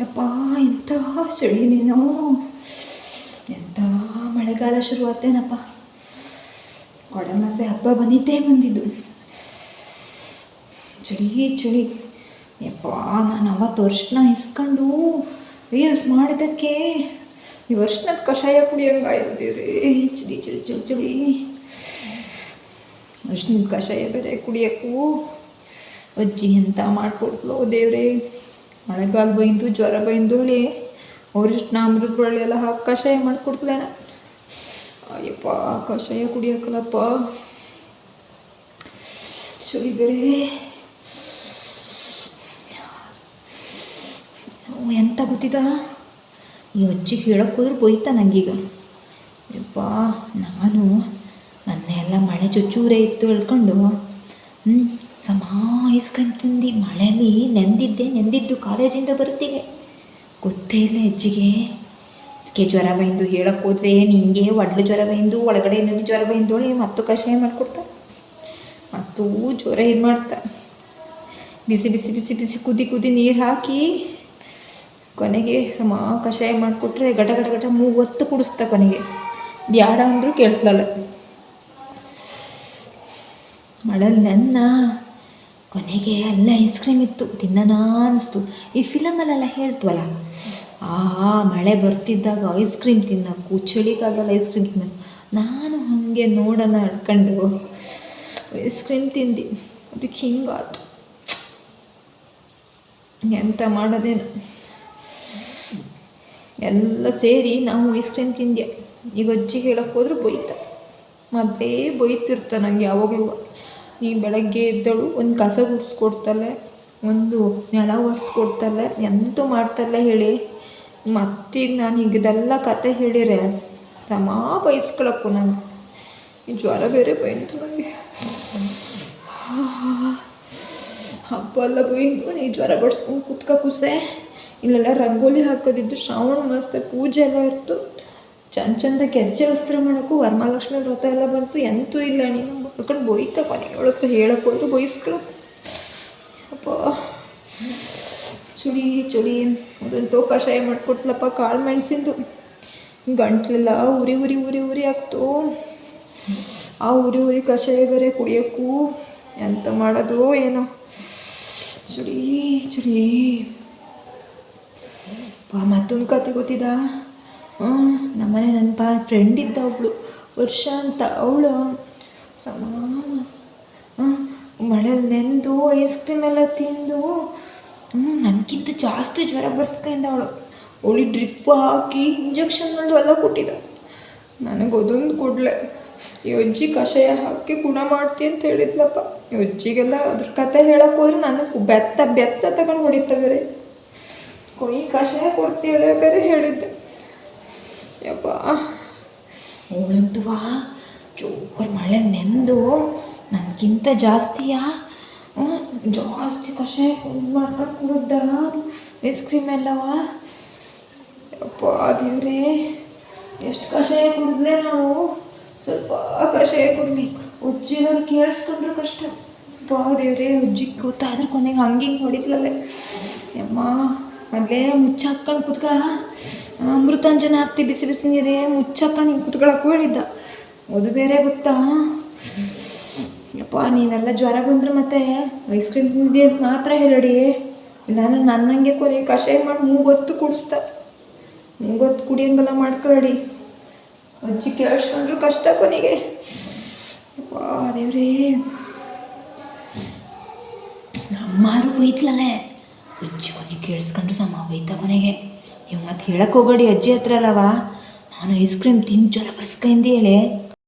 ಯಪ್ಪ ಎಂಥ ಚಳಿ ನೀನು ಎಂಥ ಮಳೆಗಾಲ ಶುರುವಾತೇನಪ್ಪ? ಕೊಡಮಾಸೆ ಹಬ್ಬ ಬಂದಿದ್ದೇ ಬಂದಿದ್ದು. ಚಳಿ ಚಳಿ. ಯಪ್ಪ, ನಾನು ಅವತ್ತು ವರ್ಷನ ಇಸ್ಕೊಂಡು ರೀಲ್ಸ್ ಮಾಡಿದ್ದಕ್ಕೆ ಈ ವರ್ಷನದ ಕಷಾಯ ಕುಡಿಯಂಗಾಯ್ತು ರೀ. ಚಳಿ ಚಳಿ ಚಳಿ ಚಳಿ. ವರ್ಷನದ ಕಷಾಯ ಬೇರೆ ಕುಡಿಯೋಕ್ಕೂ ಅಜ್ಜಿ ಎಂತ ಮಾಡಿಕೊಡ್ಲೋ ದೇವ್ರೇ. ಮಳೆಗಾಲ ಬೈಂದು, ಜ್ವರ ಬೈಂದು, ಹೇಳಿ. ಅವ್ರಿಷ್ಟು ಅಮೃತ ಬಳ್ಳಿ ಎಲ್ಲ ಹಾಕಿ ಕಷಾಯ ಮಾಡ್ಕೊಡ್ತಲೇನ ಅಯ್ಯಪ್ಪ, ಕಷಾಯ ಕುಡಿಯೋಕ್ಕಲ್ಲಪ್ಪ ಚಳಿ ಬೇರೆ. ಎಂತ ಗೊತ್ತಿದ? ಈ ಅಜ್ಜಿಗೆ ಹೇಳಕ್ಕೆ ಹೋದ್ರೆ ಬೈತಾ ನನಗೀಗ ಅಯ್ಯಪ್ಪ, ನಾನು ಮೊನ್ನೆ ಎಲ್ಲ ಮಳೆ ಚುಚ್ಚೂರೇ ಇತ್ತು ಹೇಳ್ಕೊಂಡು. ಸಮ ಐಸ್ ಕ್ರೀಮ್ ತಿಂದು ಮಳೆಯಲ್ಲಿ ನೆಂದಿದ್ದೆ, ನೆಂದಿದ್ದು ಕಾಲೇಜಿಂದ ಬರುತ್ತೀಗೆ. ಗೊತ್ತೇ ಇಲ್ಲ ಹೆಜ್ಜಿಗೆ ಅದಕ್ಕೆ ಜ್ವರ ಬೈಂದು ಹೇಳಕ್ಕೆ ಹೋದ್ರೆ ನಿಂಗೆ ಒಡ್ಲು ಜ್ವರ ಬೈಂದು ಒಳಗಡೆ ಜ್ವರ ಬಂದೋಳಿ ಮತ್ತು ಕಷಾಯ ಮಾಡಿಕೊಡ್ತಾ. ಮತ್ತು ಜ್ವರ ಇದು ಮಾಡ್ತಾ? ಬಿಸಿ ಬಿಸಿ ಬಿಸಿ ಬಿಸಿ ಕುದಿ ಕುದಿ ನೀರು ಹಾಕಿ ಕೊನೆಗೆ ಸಮ ಕಷಾಯ ಮಾಡಿಕೊಟ್ರೆ ಗಟ ಗಟ ಗಟ ಮೂವತ್ತು ಕುಡಿಸ್ತಾ ಕೊನೆಗೆ. ಬ್ಯಾಡ ಅಂದರೂ ಕೇಳ್ತಲ್ಲ ಮಳಲ್ ನನ್ನ ಕೊನೆಗೆ ಅಲ್ಲ ಐಸ್ ಕ್ರೀಮ್ ಇತ್ತು, ತಿನ್ನೋಣ ಅನ್ನಿಸ್ತು ಈ ಫಿಲಮಲ್ಲೆಲ್ಲ ಹೇಳ್ತವಲ್ಲ, ಆ ಮಳೆ ಬರ್ತಿದ್ದಾಗ ಐಸ್ ಕ್ರೀಮ್ ತಿನ್ನೋಕ್ಕೂ ಚಳಿಗಾಲದಲ್ಲಿ ಐಸ್ ಕ್ರೀಮ್ ತಿನ್ನೋಕು ನಾನು ಹಾಗೆ ನೋಡೋಣ ಅಡ್ಕೊಂಡು ಐಸ್ ಕ್ರೀಮ್ ತಿಂದು. ಅದಕ್ಕೆ ಹಿಂಗಾತು ಎಂತ ಮಾಡೋದೇನು? ಎಲ್ಲ ಸೇರಿ ನಾವು ಐಸ್ ಕ್ರೀಮ್ ತಿಂದೆ. ಈಗ ಅಜ್ಜಿ ಹೇಳಕ್ಕೆ ಹೋದ್ರೆ ಮತ್ತೆ ಬೈತಿರ್ತ ನಂಗೆ ಯಾವಾಗಲೂ. ನೀ ಬೆಳಗ್ಗೆ ಎದ್ದಳು, ಒಂದು ಕಸ ಗುಡಿಸ್ಕೊಡ್ತಲ್ಲ ಒಂದು ನೆಲ ಒರೆಸ್ಕೊಡ್ತಾಳೆ ಎಂತೂ ಮಾಡ್ತಲ್ಲ ಹೇಳಿ. ಮತ್ತೀಗ ನಾನು ಹೀಗಿದೆಲ್ಲ ಕತೆ ಹೇಳಿರೆ ತಮ್ಮ ಬೈಸ್ಕೊಳಕ್ಕು ನಾನು ಈ ಜ್ವರ ಬೇರೆ ಬೈತು ನನಗೆ ಹಬ್ಬ ಎಲ್ಲ ಬೈದು ನೀ ಜ್ವರ ಬಡ್ಸ್ಕೊಂಡು ಕುತ್ಕ ಕುಸೆ. ಇಲ್ಲೆಲ್ಲ ರಂಗೋಲಿ ಹಾಕೋದಿದ್ದು ಶ್ರಾವಣ ಮಾಸದ ಪೂಜೆ ಎಲ್ಲ ಇತ್ತು ಚಂದ ಚಂದ ಗೆಜ್ಜೆ ವಸ್ತ್ರ ಮಾಡೋಕ್ಕೂ ವರಮಹಾಲಕ್ಷ್ಮಿ ವ್ರತ ಎಲ್ಲ ಬಂತು. ಎಂತೂ ಇಲ್ಲ ನೀನು. ಮಾಡ್ಕೊಂಡು ಕೊನೆ ಅವಳ ಹತ್ರ ಹೇಳಕ್ಕೆ ಹೋದ್ರು ಬೈಸ್ಕೊಳಕ್ಕೆ ಅಪ್ಪ. ಚುಳಿ ಚುಳಿ. ಅದಂತೂ ಕಷಾಯ ಮಾಡ್ಕೊಟ್ಲಪ್ಪ ಕಾಳು ಮೆಣಸಿಂದು. ಗಂಟ್ಲೆಲ್ಲ ಉರಿ ಉರಿ ಉರಿ ಉರಿ ಆಗ್ತು. ಆ ಉರಿ ಉರಿ ಕಷಾಯ ಬೇರೆ ಕುಡಿಯೋಕ್ಕೂ ಎಂತ ಮಾಡೋದು ಏನೋ. ಚುಳಿ ಚುಳಿ. ಮತ್ತೊಂದು ಕತೆ ಗೊತ್ತಿದ? ನಮ್ಮನೆ ನನ್ನ ಪಾ ಫ್ರೆಂಡ್ ಇದ್ದ ಒಬ್ಳು ವರ್ಷ ಅಂತ. ಅವಳು ಸಮ ಮಳೆಯಲ್ಲಿ ನೆಂದು ಐಸ್ ಕ್ರೀಮ್ ಎಲ್ಲ ತಿಂದು ನನಗಿಂತ ಜಾಸ್ತಿ ಜ್ವರ ಬರ್ಸ್ಕೊಂಡ ಅವಳು. ಅವಳಿ ಡ್ರಿಪ್ ಹಾಕಿ ಇಂಜೆಕ್ಷನ್ಗಳು ಎಲ್ಲ ಕೊಟ್ಟಿದ್ದ. ನನಗೆ ಅದೊಂದು ಕೊಡಲೆ. ಈ ಅಜ್ಜಿ ಕಷಾಯ ಹಾಕಿ ಗುಣ ಮಾಡ್ತಿ ಅಂತ ಹೇಳಿದ್ಲಪ್ಪ. ಈ ಅಜ್ಜಿಗೆಲ್ಲ ಅದ್ರ ಕತೆ ಹೇಳಕ್ಕೆ ಹೋದ್ರೆ ನನಗೆ ಬೆತ್ತ ಬೆತ್ತ ತಗೊಂಡು ಹೊಡಿತವೆ ಬೇರೆ ಕೊಯ್ ಕಷಾಯ ಕೊಡ್ತೀಳ ಬೇರೆ ಹೇಳಿದ್ದೆ. ಯಪ್ಪ ಅವಳಂತುವಾ ಜೋರು ಮಳೆ ನೆಂದು ನನಗಿಂತ ಜಾಸ್ತಿಯಾ? ಜಾಸ್ತಿ ಕಷಾಯ ಮಾಡ್ಕೊಂಡು ಕುಡಿದ? ಐಸ್ ಕ್ರೀಮ್ ಎಲ್ಲವ? ಯಪ್ಪ ದೇವ್ರೇ, ಎಷ್ಟು ಕಷಾಯ ಕುಡಿದ್ಲೆ ನಾವು? ಸ್ವಲ್ಪ ಕಷಾಯ ಕುಡ್ಲಿ. ಉಜ್ಜಿನವ್ರು ಕೇಳಿಸ್ಕೊಂಡ್ರೆ ಕಷ್ಟ. ಬಾ ದೇವ್ರೇ ಉಜ್ಜಿಗೆ ಗೊತ್ತಾದ್ರೆ ಕೊನೆಗೆ ಹಂಗೆ ಹಿಂಗೆ ಯಮ್ಮ, ಮೊದಲೇ ಮುಚ್ಚ ಹಾಕ್ಕೊಂಡು ಕುತ್ಕ? ಅಮೃತಾಂಜನ ಹಾಕ್ತಿ ಬಿಸಿ ಬಿಸಿ ನೀರೇ ಮುಚ್ಚಕ್ಕ ನೀನು ಹಿಂಗೆ ಕುತ್ಕೊಳಕ್ಕೂ ಹೇಳಿದ್ದ. ಅದು ಬೇರೆ ಗೊತ್ತಾ? ಅಪ್ಪ ನೀವೆಲ್ಲ ಜ್ವರ ಬಂದ್ರೆ ಮತ್ತೆ ಐಸ್ ಕ್ರೀಮ್ ತಿಂದಿದ್ದೆ ಅಂತ ಮಾತ್ರ ಹೇಳಡಿ. ನಾನು ನನ್ನಂಗೆ ಕೊನೆ ಕಷಾಯ ಮಾಡಿ ಮೂಗೊತ್ತು ಕುಡಿಸ್ದ ಮೂಗೊತ್ತು ಕುಡಿಯಂಗೆಲ್ಲ ಮಾಡ್ಕೊಳ್ಳಿ ಅಜ್ಜಿ ಕೇಳಿಸ್ಕೊಂಡ್ರು ಕಷ್ಟ ಕೊನೆಗೆ. ಯಪ್ಪ, ದೇವ್ರೇ. ಅಮ್ಮಾರು ಬೈತ್ಲಲ್ಲೇ ಅಜ್ಜಿ ಕೊನೆಗೆ ಕೇಳಿಸ್ಕೊಂಡ್ರು ಸಮ ಬೈತ ಕೊನೆಗೆ. ನೀವು ಮತ್ತೆ ಹೇಳಕ್ಕೆ ಅಜ್ಜಿ ಹತ್ರ ಅಲ್ಲವಾ ನಾನು ಐಸ್ ಕ್ರೀಮ್ ತಿಂದು ಜ್ವರ ಬರ್ಸ್ಕಂದು ಹೇಳಿ.